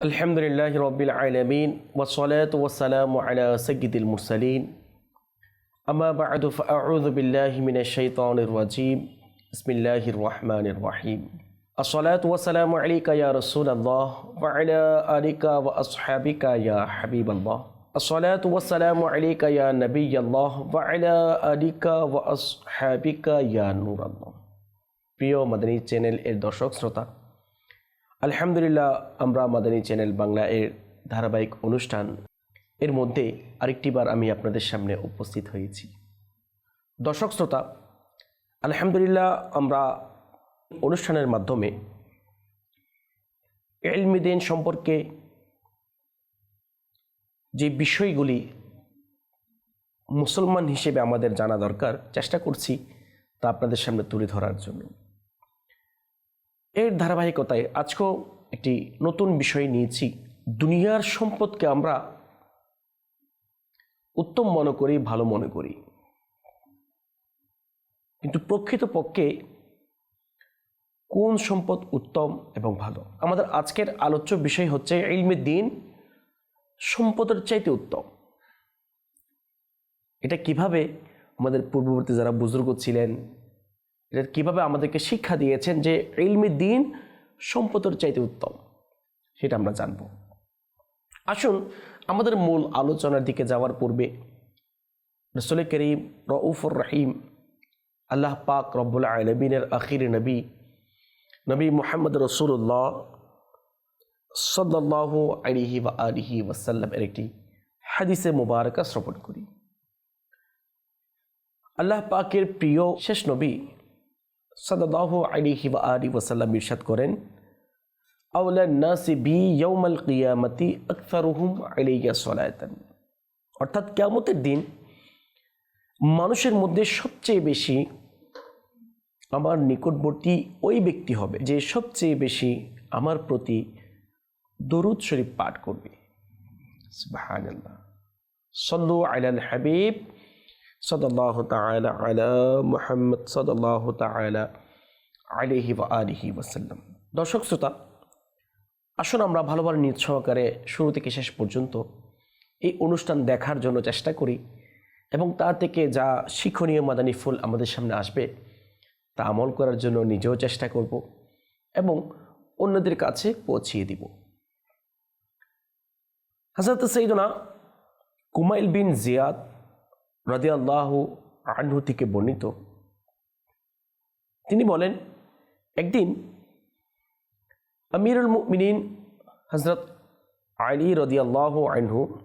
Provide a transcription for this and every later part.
الحمد لله رب العالمين والصلاة والسلام على سيد المرسلين أما بعد فأعوذ بالله من الشيطان الرجيم بسم الله الرحمن الرحيم الصلاة والسلام عليك يا رسول الله وعلى آلك وأصحابك يا حبيب الله الصلاة والسلام عليك يا نبي الله وعلى آلك وأصحابك يا نور الله প্রিয় মাদানী চ্যানেল এর দর্শক শ্রোতা আলহামদুলিল্লাহ, আমরা মাদানী চ্যানেল বাংলা এর ধারাবাহিক অনুষ্ঠান এর মধ্যে আরেকটিবার আমি আপনাদের সামনে উপস্থিত হয়েছি। দর্শক শ্রোতা, আলহামদুলিল্লাহ, আমরা অনুষ্ঠানের মাধ্যমে এলমিদিন সম্পর্কে যে বিষয়গুলি মুসলমান হিসেবে আমাদের জানা দরকার, চেষ্টা করছি তা আপনাদের সামনে তুলে ধরার জন্য। এর ধারাবাহিকতায় আজকেও একটি নতুন বিষয় নিয়েছি। দুনিয়ার সম্পদকে আমরা উত্তম মনে করি, ভালো মনে করি। কিন্তু প্রকৃতপক্ষে কোন সম্পদ উত্তম এবং ভালো? আমাদের আজকের আলোচ্য বিষয় হচ্ছে ইলমে দিন সম্পদের চাইতে উত্তম। এটা কীভাবে আমাদের পূর্ববর্তী যারা বুজুর্গ ছিলেন কীভাবে আমাদেরকে শিক্ষা দিয়েছেন যে ইলমি দিন সম্পদের চাইতে উত্তম, সেটা আমরা জানব। আসুন, আমাদের মূল আলোচনার দিকে যাওয়ার পূর্বে রসুল করিম রউফুর রহিম, আল্লাহ পাক রব্বুল আলমিনের আখির নবী নবী মোহাম্মদ রসুল্লাহ সদাল্লাহ আলিহি বা আলিহি ওয়াসাল্লাম এর একটি হাদিসে মুবারকা শ্রবণ করি। আল্লাহ পাকের প্রিয় শেষ নবী সদাল্লাহ আলিহি বা আলি ওয়াসাল্লাম ইরশাদ করেন আউলা নাসি বি ইয়ৌমাল কিয়ামতি আকসারুহুম আলিয়া সলায়তান অর্থাৎ কেয়ামতের দিন মানুষের মধ্যে সবচেয়ে বেশি আমার নিকটবর্তী ওই ব্যক্তি হবে যে সবচেয়ে বেশি আমার প্রতি দরুদ শরীফ পাঠ করবে। সুবহানাল্লাহ। সল্লু আলাল হাবিব। সদাল্লাহ তাআলা আলা মুহাম্মদ সদাল্লাহ তাআলা আলিহি ওয়া আলিহি ওয়াসাল্লাম। দর্শক শ্রোতা, আসুন আমরা ভালোভাবে নিজ সহকারে শুরু থেকে শেষ পর্যন্ত এই অনুষ্ঠান দেখার জন্য চেষ্টা করি এবং তা থেকে যা শিক্ষণীয় মাদানী ফুল আমাদের সামনে আসবে তা আমল করার জন্য নিজেও চেষ্টা করব এবং অন্যদের কাছে পৌঁছিয়ে দিব। হাজরত সৈদনা কুমাইল বিন জিয়াদ রাদিয়াল্লাহ আনহু থেকে বর্ণিত। তিনি বলেন, একদিন আমিরুল মুমিনিন হজরত আলী রদিয়াল্লাহ আনহু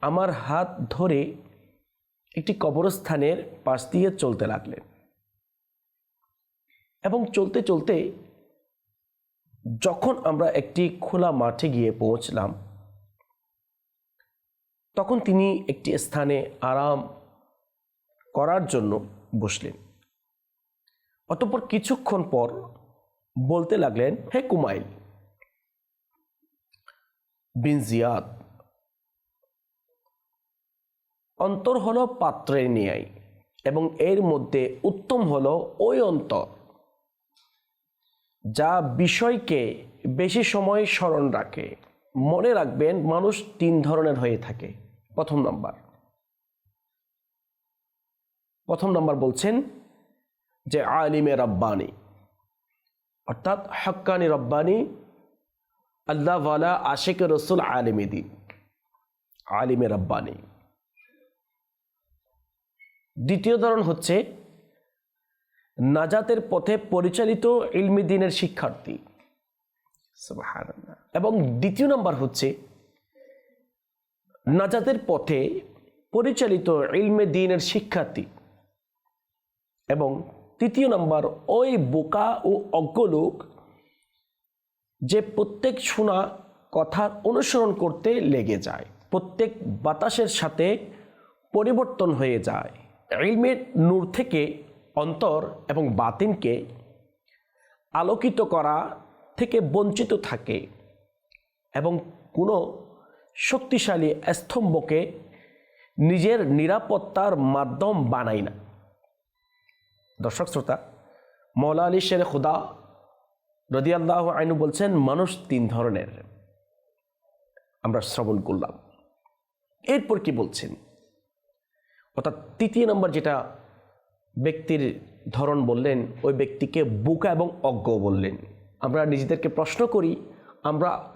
আমার হাত ধরে একটি কবরস্থানের পাশ দিয়ে চলতে লাগলেন এবং চলতে চলতে যখন আমরা একটি খোলা মাঠে গিয়ে পৌঁছলাম তখন তিনি একটি স্থানে আরাম করার জন্য বসলেন। অতপর কিছুক্ষণ পর বলতে লাগলেন, হে কুমাইল, বিন জিয়াদ, অন্তর হল পাত্রের ন্যায় এবং এর মধ্যে উত্তম হল ওই অন্তর, যা বিষয়কে বেশি সময় স্মরণ রাখে। মনে রাখবেন, মানুষ তিন ধরনের হয়ে থাকে। প্রথম নাম্বার। প্রথম নাম্বার বলছেন যে, আলিমে রব্বানি। অর্থাৎ হক্কানি রব্বানি আল্লাহওয়ালা আশেক রসুল আলিমে দিন। আলিমে রব্বানি। দ্বিতীয় ধরন হচ্ছে, নাজাতের পথে পরিচালিত ইলমি দিনের শিক্ষার্থী। এবং দ্বিতীয় নাম্বার হচ্ছে, নাজাতের পথে পরিচালিত ইলমে দিনের শিক্ষার্থী। এবং তৃতীয় নাম্বার, ওই বোকা ও অজ্ঞ লোক যে প্রত্যেক শোনা কথার অনুসরণ করতে লেগে যায়, প্রত্যেক বাতাসের সাথে পরিবর্তন হয়ে যায়। ইলমের নূর থেকে অন্তর এবং বাতিনকে আলোকিত করা থেকে বঞ্চিত থাকে এবং কোনো শক্তিশালী স্তম্ভকে নিজের নিরাপত্তার মাধ্যম বানায় না। দর্শক শ্রোতা মৌলা আলী শের খুদা রদিয়াল্লাহ আইনু বলছেন, মানুষ তিন ধরনের। আমরা শ্রবণ করলাম। এরপর কি বলছেন? অর্থাৎ তৃতীয় নম্বর যেটা ব্যক্তির ধরন বললেন, ওই ব্যক্তিকে বোকা এবং অজ্ঞ বললেন। আমরা নিজেদেরকে প্রশ্ন করি, আমরা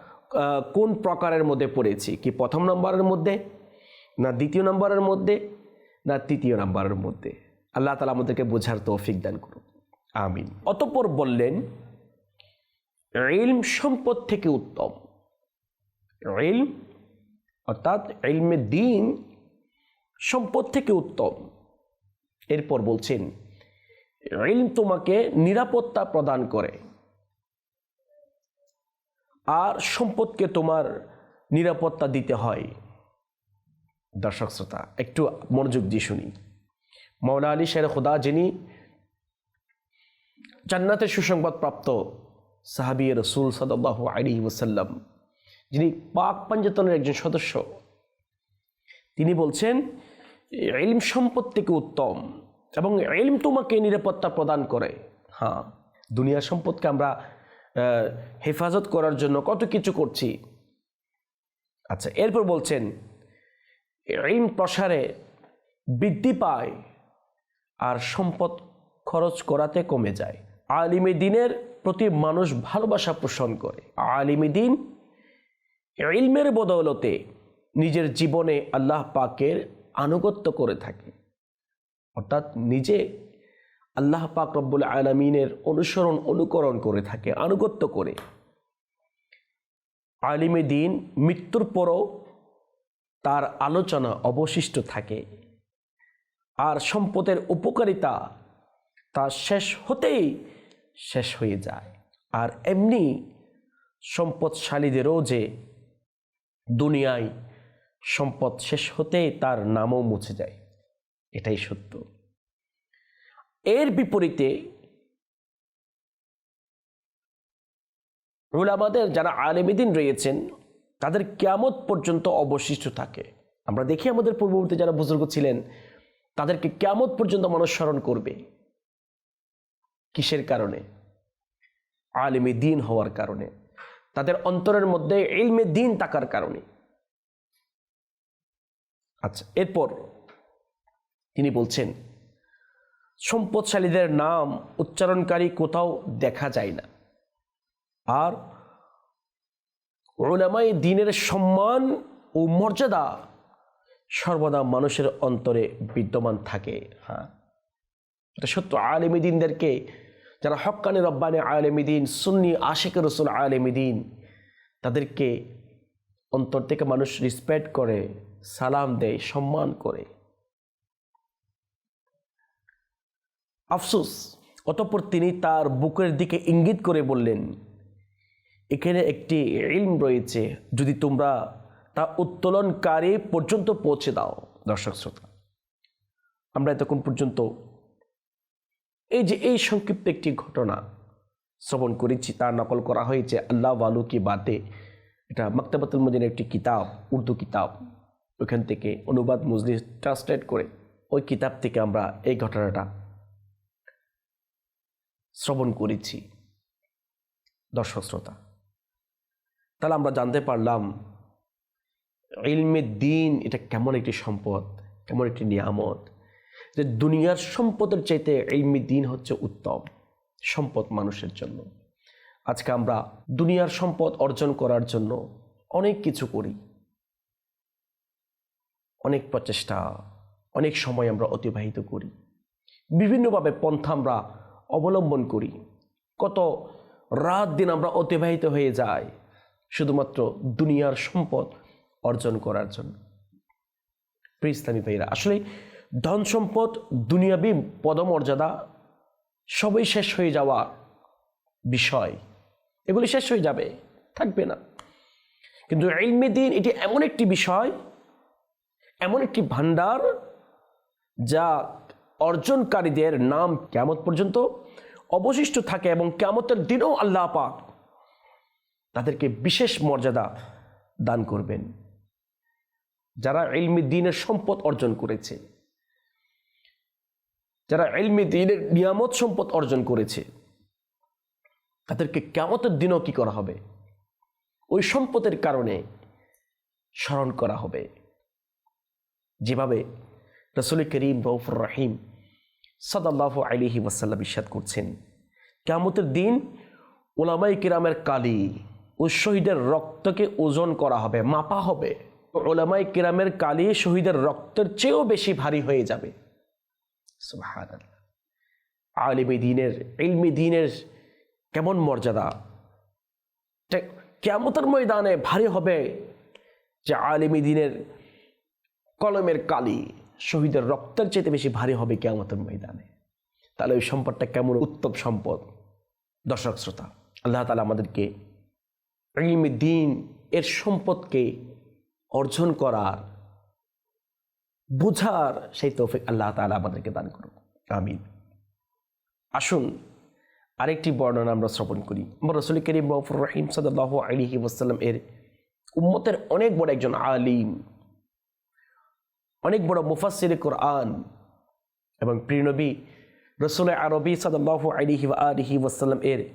কোন প্রকারের মধ্যে পড়েছি? কি প্রথম নম্বরের মধ্যে? না দ্বিতীয় নম্বরের মধ্যে? না তৃতীয় নম্বরের মধ্যে? আল্লাহ তালা আমাদেরকে বোঝার তৌফিক দান করুন। আমিন। অতঃপর বললেন, ইলম সম্পদ থেকে উত্তম। ইলম, অর্থাৎ ইলমে দিন সম্পদ থেকে উত্তম। এরপর বলছেন, ইলম তোমাকে নিরাপত্তা প্রদান করে। আর সম্পদকে তোমার নিরাপত্তা দিতে হয়। দর্শক শ্রোতা, একটু মনোযোগ দিয়ে শুনি। মৌলা আলী শের খোদা যিনি জান্নাতের সুসংবাদ প্রাপ্ত সাহাবি রসুল সদাল্লাহ আলী ওসাল্লাম যিনি পাক পাঞ্জাতনের একজন সদস্য, তিনি বলছেন, ইলম সম্পদ থেকে উত্তম এবং ইলম তোমাকে নিরাপত্তা প্রদান করে। হ্যাঁ দুনিয়ার সম্পদকে আমরা হেফাজত করার জন্য কত কিছু করছি। আচ্ছা এরপর বলছেন ইলম প্রসারে বৃদ্ধি পায় আর সম্পদ খরচ করাতে কমে যায়। আলিমে দিনের প্রতি মানুষ ভালোবাসা পোষণ করে। আলিমে দিন ইলমের বদৌলতে নিজের জীবনে আল্লাহ পাকের আনুগত্য করে থাকে। অর্থাৎ নিজে আল্লাহ পাক রব্বুল আলমিনের অনুসরণ, অনুকরণ করে থাকে, আনুগত্য করে। আলিমে দিন মৃত্যুর পরও তার আলোচনা অবশিষ্ট থাকে। আর সম্পদের উপকারিতা তা শেষ হতেই শেষ হয়ে যায়। আর এমনি সম্পদশালীদেরও যে দুনিয়ায় সম্পদ শেষ হতেই তার নামও মুছে যায়। এটাই সত্য। এর বিপরীতে উলামাদের যারা আলেমিদিন রয়েছেন, তাদের কেয়ামত পর্যন্ত অবশিষ্ট থাকে। আমরা দেখি আমাদের পূর্ববর্তী যারা বুজুর্গ ছিলেন, তাদেরকে কেয়ামত পর্যন্ত মানুষ স্মরণ করবে। কিসের কারণে? আলেমে দিন হওয়ার কারণে। তাদের অন্তরের মধ্যে ইলমে দিন থাকার কারণে। আচ্ছা এরপর তিনি বলছেন সম্পদশালীদের নাম উচ্চারণকারী কোথাও দেখা যায় না। আর ওলামাই দিনের সম্মান ও মর্যাদা সর্বদা মানুষের অন্তরে বিদ্যমান থাকে। হ্যাঁ। এটা সত্য। আলেমী দিনদেরকে যারা রব্বানি আলেমী দিন, সুন্নি আশেখ রসুল আলেমী দিন, তাদেরকে অন্তর থেকে মানুষ রিসপেক্ট করে, সালাম দেয়, সম্মান করে। আফসোস। অতঃপর তিনি তার বুকের দিকে ইঙ্গিত করে বললেন, এখানে একটি ইলম রয়েছে, যদি তোমরা তা উত্তোলনকারী পর্যন্ত পৌঁছে দাও। দর্শক শ্রোতা, আমরা এতক্ষণ পর্যন্ত এই যে এই সংক্ষিপ্ত একটি ঘটনা শ্রবণ করেছি তার নকল করা হয়েছে আল্লাহ ওয়ালু কি বাতে। এটা মাক্তাবাতুল মদিনের একটি কিতাব, উর্দু কিতাব। ওইখান থেকে অনুবাদ মুজলি ট্রান্সলেট করে ওই কিতাব থেকে আমরা এই ঘটনাটা শ্রবণ করেছি। দর্শক শ্রোতা, তাহলে আমরা জানতে পারলাম ইলমে দিন এটা কেমন একটি সম্পদ, কেমন একটি নিয়ামত? যে দুনিয়ার সম্পদের চাইতে ইলমি দিন হচ্ছে উত্তম, সম্পদ মানুষের জন্য। আজকে আমরা দুনিয়ার সম্পদ অর্জন করার জন্য অনেক কিছু করি। অনেক প্রচেষ্টা, অনেক সময় আমরা অতিবাহিত করি। বিভিন্নভাবে পন্থা আমরা অবলম্বন করি। কত রাত দিন আমরা অতিবাহিত হয়ে যাই শুধুমাত্র দুনিয়ার সম্পদ অর্জন করার জন্য। প্রিয় ইসলামী ভাইরা আসলে ধন সম্পদ, দুনিয়াবি পদমর্যাদা সবই শেষ হয়ে যাওয়া বিষয়। এগুলি শেষ হয়ে যাবে, থাকবে না। কিন্তু ইলমে দিন এটি এমন একটি বিষয়, এমন একটি ভান্ডার যা অর্জনকারীদের নাম কেমত পর্যন্ত অবশিষ্ট থাকে এবং কেমতের দিনও আল্লাহ পাক তাদেরকে বিশেষ মর্যাদা দান করবেন। যারা ইলমি দিনের সম্পদ অর্জন করেছে, যারা ইলমি দিনের নিয়ামত সম্পদ অর্জন করেছে, তাদেরকে কেমতের দিনও কি করা হবে? ওই সম্পদের কারণে স্মরণ করা হবে। যেভাবে রসুল করিম রৌফুর রাহিম সদাল্লাহ আলিহি ওয়াসাল্লাম ইস্বাদ করছেন। কেমতের দিন ওলামাই কিরামের কালি ও শহীদের রক্তকে ওজন করা হবে, মাপা হবে। ওলামাই কিরামের কালি শহীদের রক্তের চেয়েও বেশি ভারী হয়ে যাবে। আলিমী দিনের, ইলমি দিনের কেমন মর্যাদা? কেয়ামতের ময়দানে ভারী হবে যে আলিমী দিনের কলমের কালি। শহীদের রক্তের চাইতে বেশি ভারী হবে কেয়ামতের ময়দানে। তাহলে ওই সম্পদটা কেমন উত্তম সম্পদ? দর্শক, শ্রোতা, আল্লাহ তালা আমাদেরকে ইলমি দিন এর সম্পদকে অর্জন করার, বুঝার সেই তৌফিক আল্লাহ তালা আমাদেরকে দান করুন আমিন। আসুন, আরেকটি বর্ণনা আমরা শ্রবণ করি। আমরা রসুল করিম রফুর রহিম সাদাল্লাহ ওসাল্লাম এর উম্মতের অনেক বড় একজন আলিম। অনেক বড় মুফাসির কোরআন এবং প্রিয়নবী রসুল আরবি সাদাল্লাহ আলিহি আলিহি ওসাল্লাম এর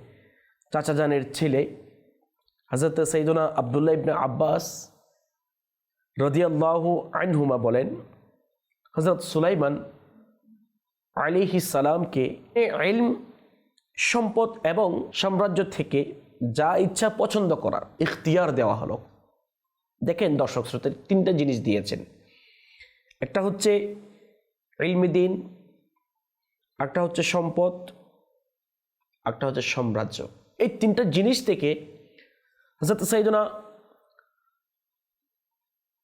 চাচা জানের ছেলে হজরত সৈদনা আবদুল্লাহ ইবনে আব্বাস রদিয়াল্লাহ আনহুমা বলেন হজরত সুলাইমান আলিহি সালামকে ইলম, সম্পদ এবং সাম্রাজ্য থেকে যা ইচ্ছা পছন্দ করার ইখতিয়ার দেওয়া হলো। দেখেন দর্শক শ্রোতের তিনটা জিনিস দিয়েছেন। একটা হচ্ছে ইলমি দিন একটা হচ্ছে সম্পদ একটা হচ্ছে সাম্রাজ্য। এই তিনটা জিনিস থেকে হজরত সাইদনা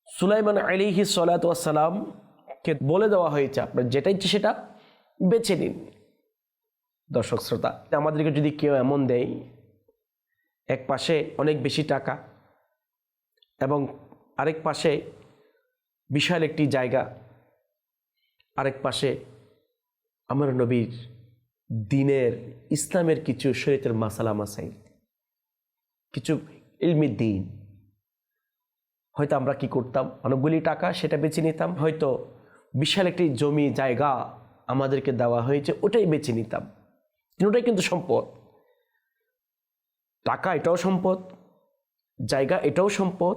সুলাইমান আলিহি সালাতামকে বলে দেওয়া হয়েছে, আপনার যেটা ইচ্ছে সেটা বেছে নিন। দর্শক শ্রোতা, আমাদেরকে যদি কেউ এমন দেয়, এক পাশে অনেক বেশি টাকা এবং আরেক পাশে বিশাল একটি জায়গা। আরেক পাশে আমার নবীর দিনের ইসলামের কিছু শরীরের মাসালা মাসাইল, কিছু ইলমি দিন। হয়তো আমরা কি করতাম? অনেকগুলি টাকা সেটা বেছে নিতাম। হয়তো বিশাল একটি জমি জায়গা আমাদেরকে দেওয়া হয়েছে, ওটাই বেছে নিতাম। ওটাই কিন্তু সম্পদ। টাকা এটাও সম্পদ, জায়গা এটাও সম্পদ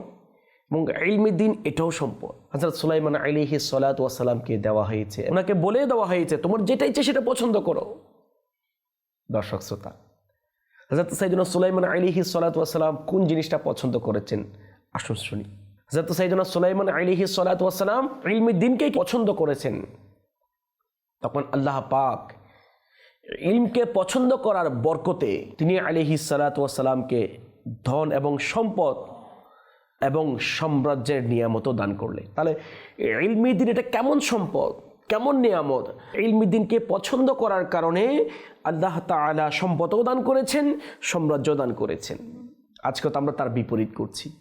এবং ইলমি দিন এটাও সম্পদ। হজরত সুলাইমান আলিহি সালাত ওয়াসালামকে দেওয়া হয়েছে। ওনাকে বলে দেওয়া হয়েছে, তোমার যেটা ইচ্ছে সেটা পছন্দ করো। দর্শক শ্রোতা হজরত সাইদুল সুলাইমান আলিহি সালাত ওয়াসালাম কোন জিনিসটা পছন্দ করেছেন? আসুন শুনি। হজরত সাইদুল সুলাইমান আলিহি সালাত ওয়াসালাম ইলমি দিনকেই পছন্দ করেছেন। তখন আল্লাহ পাক ইলমকে পছন্দ করার বরকতে তিনি আলিহি সালাতামকে ধন এবং সম্পদ এবং সাম্রাজ্যের নিয়ামতও দান করলে তাহলে ইলমি দিন এটা কেমন সম্পদ? কেমন নিয়ামত? ইলমি দিনকে পছন্দ করার কারণে আল্লাহ তালা সম্পদও দান করেছেন সাম্রাজ্য দান করেছেন। আজকে তো আমরা তার বিপরীত করছি।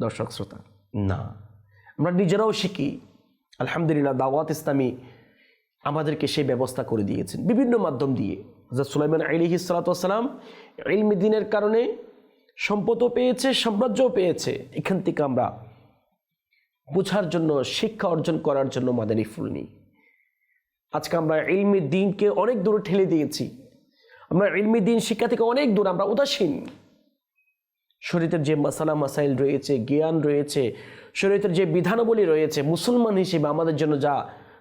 দর্শক শ্রোতা, না। আমরা নিজেরাও শিখি, আলহামদুলিল্লাহ দাওয়াত ইসলামী আমাদেরকে সেই ব্যবস্থা করে দিয়েছেন। বিভিন্ন মাধ্যম দিয়ে। সুলাইমান আলিহি সালাতাম ইলমি দিনের কারণে সম্পদও পেয়েছে, সাম্রাজ্যও পেয়েছে। এখান থেকে আমরা বোঝার জন্য, শিক্ষা অর্জন করার জন্য মাদানী ফুল নিই আজকে আমরা ইলমি দিনকে অনেক দূরে ঠেলে দিয়েছি। আমরা ইলমি দিন শিক্ষা থেকে অনেক দূর, আমরা উদাসীন। শরীরের যে মাসালা, মাসাইল রয়েছে, জ্ঞান রয়েছে শরীরের যে বিধানাবলী রয়েছে, মুসলমান হিসেবে আমাদের জন্য যা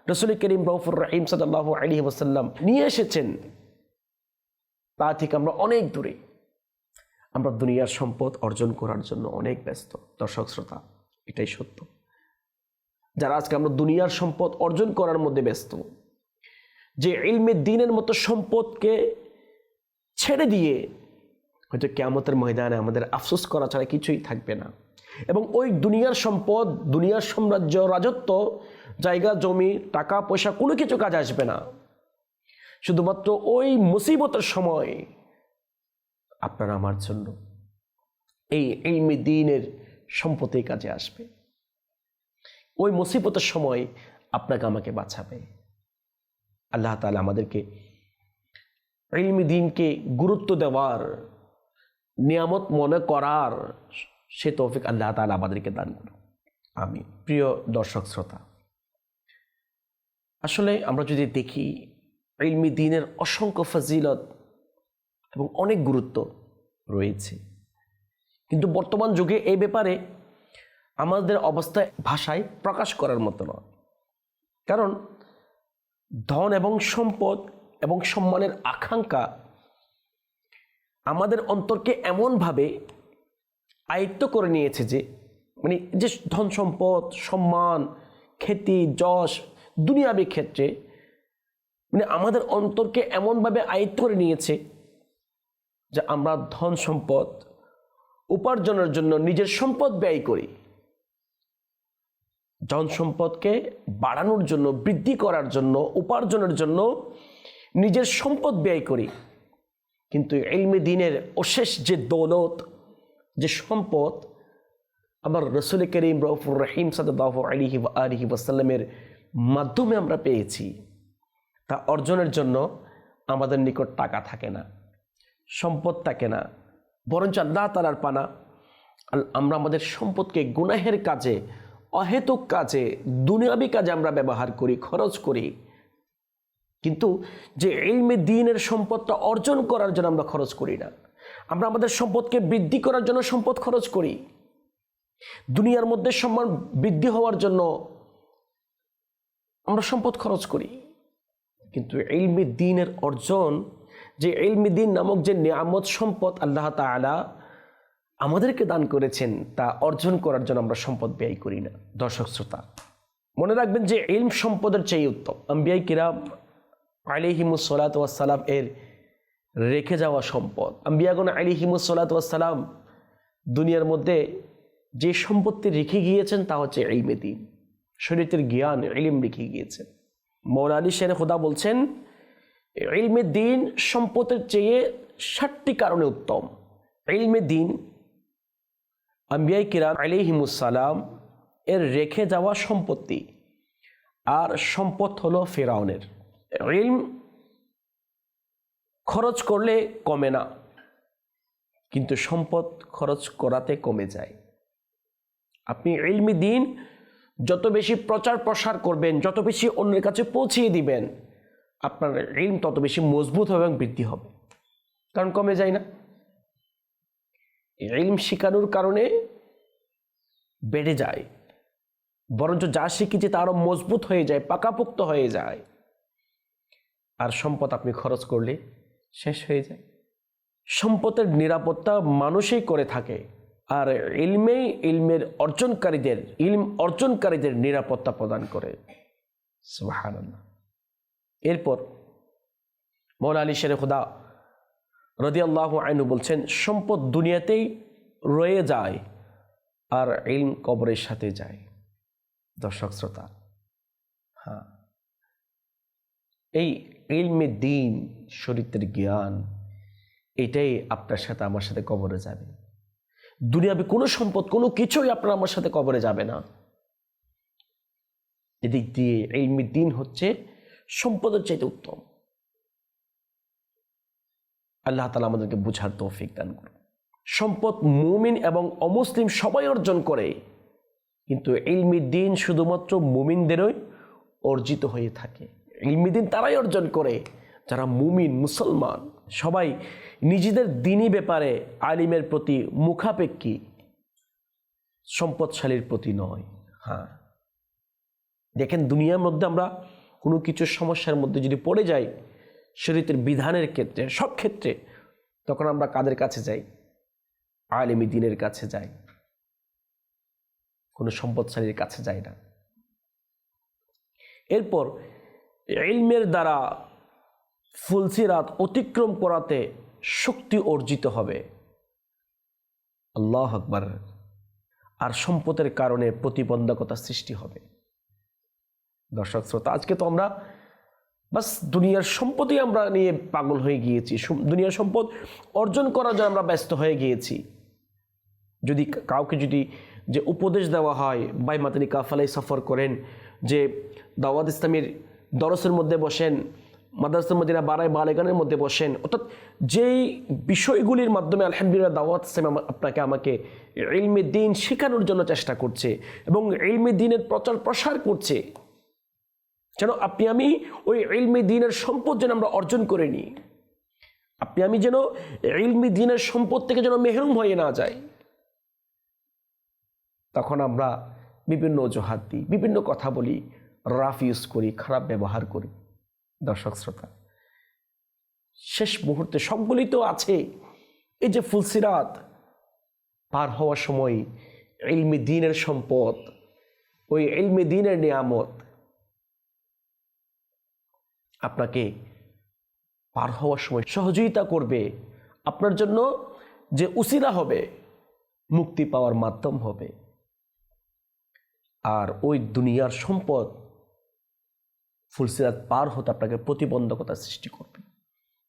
রসুল করিম রফুর রাহিম সাল্লাহ আলী ওসাল্লাম নিয়ে এসেছেন, তা থেকে আমরা অনেক দূরে। আমরা দুনিয়ার সম্পদ অর্জন করার জন্য অনেক ব্যস্ত। দর্শক শ্রোতা, এটাই সত্য। যারা আজকে আমরা দুনিয়ার সম্পদ অর্জন করার মধ্যে ব্যস্ত, যে ইলমে দিনের মতো সম্পদকে ছেড়ে দিয়ে হয়তো কেয়ামতের ময়দানে আমাদের আফসোস করা ছাড়া কিছুই থাকবে না। এবং ওই দুনিয়ার সম্পদ, দুনিয়ার সাম্রাজ্য, রাজত্ব, জায়গা, জমি, টাকা, পয়সা কোনো কিছু কাজ আসবে না। শুধুমাত্র ওই মুসিবতের সময় আপনার আমার জন্য। এই ইলমি দিনের সম্পত্তি কাজে আসবে। ওই মুসিবতের সময় আপনাকে আমাকে বাঁচাবে। আল্লাহ তালা আমাদেরকে ইলমি দিনকে গুরুত্ব দেওয়ার, নিয়ামত মনে করার সে তৌফিক আল্লাহ তালা আমাদেরকে দান করুন। আমি প্রিয় দর্শক শ্রোতা, আসলে আমরা যদি দেখি ইলমি দিনের অসংখ্য ফজিলত এবং অনেক গুরুত্ব রয়েছে। কিন্তু বর্তমান যুগে এই ব্যাপারে আমাদের অবস্থায় ভাষায় প্রকাশ করার মতো নয়। কারণ ধন এবং সম্পদ এবং সম্মানের আকাঙ্ক্ষা আমাদের অন্তরকে এমনভাবে আয়ত্ত করে নিয়েছে যে মানে যে ধন সম্পদ, সম্মান, খ্যাতি, যশ দুনিয়াবি ক্ষেত্রে মানে আমাদের অন্তরকে এমনভাবে আয়ত্ত করে নিয়েছে যে আমরা ধন সম্পদ উপার্জনের জন্য নিজের সম্পদ ব্যয় করি। ধন সম্পদকে বাড়ানোর জন্য, বৃদ্ধি করার জন্য, উপার্জনের জন্য নিজের সম্পদ ব্যয় করি। কিন্তু এলমে দিনের অশেষ যে দৌলত, যে সম্পদ আমার রসুল করিম রফুর রহিম সাদাহ আলিহি আলিহি ওয়াসাল্লামের মাধ্যমে আমরা পেয়েছি, তা অর্জনের জন্য আমাদের নিকট টাকা থাকে না। সম্পদ থাকে না। বরঞ্চ আল্লাহ তালার পানা। আমরা আমাদের সম্পদকে গুনাহের কাজে, অহেতুক কাজে, দুনিয়াবি কাজে আমরা ব্যবহার করি, খরচ করি। কিন্তু যে ইলমে দিনের সম্পদটা অর্জন করার জন্য আমরা খরচ করি না। আমরা আমাদের সম্পদকে বৃদ্ধি করার জন্য সম্পদ খরচ করি। দুনিয়ার মধ্যে সম্মান বৃদ্ধি হওয়ার জন্য আমরা সম্পদ খরচ করি। কিন্তু ইলমি দিনের অর্জন যে ইলমি দিন নামক যে নিয়ামত সম্পদ আল্লাহ তাআলা আমাদেরকে দান করেছেন, তা অর্জন করার জন্য আমরা সম্পদ ব্যয় করি না। দর্শক শ্রোতা, মনে রাখবেন যে ইলম সম্পদের চেয়ে উত্তম। আম্বিয়াই কিরাম আলিহিমুসলাত ওয়াসালাম এর রেখে যাওয়া সম্পদ। আম্বিয়াগুন আলিহিমুসলাত ওয়াসালাম দুনিয়ার মধ্যে যে সম্পত্তি রেখে গিয়েছেন, তা হচ্ছে ইলমে দিন। শরীরের জ্ঞান, ইলিম রেখে গিয়েছেন। মৌলা আলী শের খোদা বলছেন ইলমে দিন সম্পদের চেয়ে ষাটটি কারণে উত্তম। ইলমে দিন, আম্বিয়াই কিরাম আলিহিমুসালাম এর রেখে যাওয়া সম্পত্তি, আর সম্পদ হলো ফেরাউনের। ইলম খরচ করলে কমে না, কিন্তু সম্পদ খরচ করাতে কমে যায়। আপনি ইলমি দিন, যত বেশি প্রচার প্রসার করবেন, যত বেশি অন্যের কাছে পৌঁছিয়ে দিবেন আপনার ইলম তত বেশি মজবুত হবে এবং বৃদ্ধি হবে। কারণ কমে যায় না। ইলম শিখানোর কারণে বেড়ে যায়। বরঞ্চ যা শিখেছে তা আরও মজবুত হয়ে যায়, পাকাপোক্ত হয়ে যায়। আর সম্পদ আপনি খরচ করলে শেষ হয়ে যায়। সম্পদের নিরাপত্তা মানুষই করে থাকে। আর ইলমেই ইলমের অর্জনকারীদের, ইলম অর্জনকারীদের নিরাপত্তা প্রদান করে। সুবহানাল্লাহ। এরপর মৌলা আলী শের খুদা রদিয়াল্লাহ আইনু বলছেন, সম্পদ দুনিয়াতেই রয়ে যায় আর ইলম কবরের সাথে যায়। দর্শক শ্রোতা হ্যাঁ এই ইলমে দিন শরীরের জ্ঞান, এটাই আপনার সাথে আমার সাথে কবরে যাবে। দুনিয়াবে কোনো সম্পদ, কোনো কিছুই আপনার আমার সাথে কবরে যাবে না। এদিক দিয়ে ইলমে দিন হচ্ছে সম্পদের চাইতে উত্তম। আল্লাহ তালা আমাদেরকে বুঝার তৌফিক দান করুন। সম্পদ মুমিন এবং অমুসলিম সবাই অর্জন করে, কিন্তু ইলমি দিন শুধুমাত্র মুমিনদেরই অর্জিত হয়ে থাকে। ইলমি দিন তারাই অর্জন করে, যারা মুমিন, মুসলমান, সবাই নিজেদের দিনই ব্যাপারে আলিমের প্রতি মুখাপেক্ষী, সম্পদশালীর প্রতি নয়। হ্যাঁ। দেখেন দুনিয়ার মধ্যে আমরা কোনো কিছু সমস্যার মধ্যে যদি পড়ে যাই শরীরের বিধানের ক্ষেত্রে, সব ক্ষেত্রে, তখন আমরা কাদের কাছে যাই? আলিমি দিনের কাছে যাই। কোনো সম্পদশালীর কাছে যাই না। এরপর ইলমের দ্বারা ফুলসিরাত অতিক্রম করাতে শক্তি অর্জিত হবে। আল্লাহ আকবার। আর সম্পদের কারণে প্রতিবন্ধকতা সৃষ্টি হবে। দর্শক শ্রোতা, আজকে তো আমরা বাস দুনিয়ার সম্পদই আমরা নিয়ে পাগল হয়ে গিয়েছি। দুনিয়ার সম্পদ অর্জন করার জন্য আমরা ব্যস্ত হয়ে গিয়েছি। যদি কাউকে যদি যে উপদেশ দেওয়া হয় বাই মাতানি কাফালাই সফর করেন, যে দাওয়াত ইসলামের দরসের মধ্যে বসেন, মাদ্রাসার মদিনা বারায় বালেগানের মধ্যে বসেন, অর্থাৎ যেই বিষয়গুলির মাধ্যমে আলহামদুলিল্লাহ দাওয়াত ইসলাম আপনাকে আমাকে ইলমে দিন শেখানোর জন্য চেষ্টা করছে এবং ইলমে দিনের প্রচার প্রসার করছে যেন আপনি আমি ওই ইলমে দিনের সম্পদ যেন আমরা অর্জন করে নিই। আপনি আমি যেন ইলমি দিনের সম্পদ থেকে যেন মেহরুম হয়ে না যাই। তখন আমরা বিভিন্ন অজুহাত দিই, বিভিন্ন কথা বলি, রাফ ইউজ করি, খারাপ ব্যবহার করি। দর্শক শ্রোতা, শেষ মুহূর্তে সবগুলি তো আছে। এই যে ফুলসিরাত পার হওয়ার সময় ইলমি দিনের সম্পদ, ওই ইলমি দিনের নিয়ামত আপনাকে পার হওয়ার সময় সহযোগিতা করবে। আপনার জন্য যে উসিলা হবে, মুক্তি পাওয়ার মাধ্যম হবে। আর ওই দুনিয়ার সম্পদ ফুলসিরাত পার হতে আপনাকে প্রতিবন্ধকতা সৃষ্টি করবে।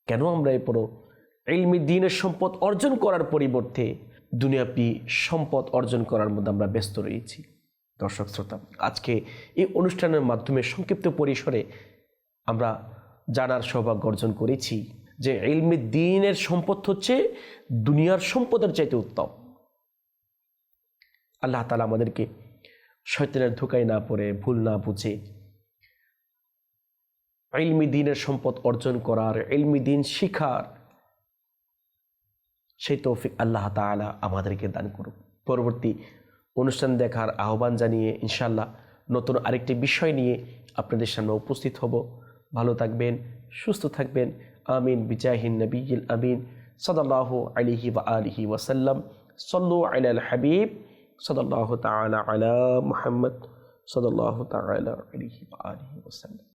কেন আমরা এই পড়ো ইলমি দিনের সম্পদ অর্জন করার পরিবর্তে দুনিয়াপি সম্পদ অর্জন করার মধ্যে আমরা ব্যস্ত রয়েছি? দর্শক শ্রোতা, আজকে এই অনুষ্ঠানের মাধ্যমে সংক্ষিপ্ত পরিসরে আমরা জানার সৌভাগ্য অর্জন করেছি যে ইলমি দিনের সম্পদ হচ্ছে দুনিয়ার সম্পদের চাইতে উত্তম। আল্লাহ তালা আমাদেরকে শয়তানের ধোকায় না পড়ে, ভুল না বুঝে ইলমি দিনের সম্পদ অর্জন করার, ইলমি দিন শিখার সেই তৌফিক আল্লাহ তালা আমাদেরকে দান করুক। পরবর্তী অনুষ্ঠান দেখার আহ্বান জানিয়ে ইনশাল্লাহ নতুন আরেকটি বিষয় নিয়ে আপনাদের সামনে উপস্থিত হব। ভালো থাকবেন, সুস্থ থাকবেন। আমিন, বিজাহিন নবীল আমিন। সদাল্লাহ আলিহি বা আলিহি ওয়াসাল্লাম সল্লু আল হাবিব। সদাল্লাহ তালা আলা মোহাম্মদ। সদাল্লাহ তালা আলিহি বা আলিহি ওয়াসাল্লাম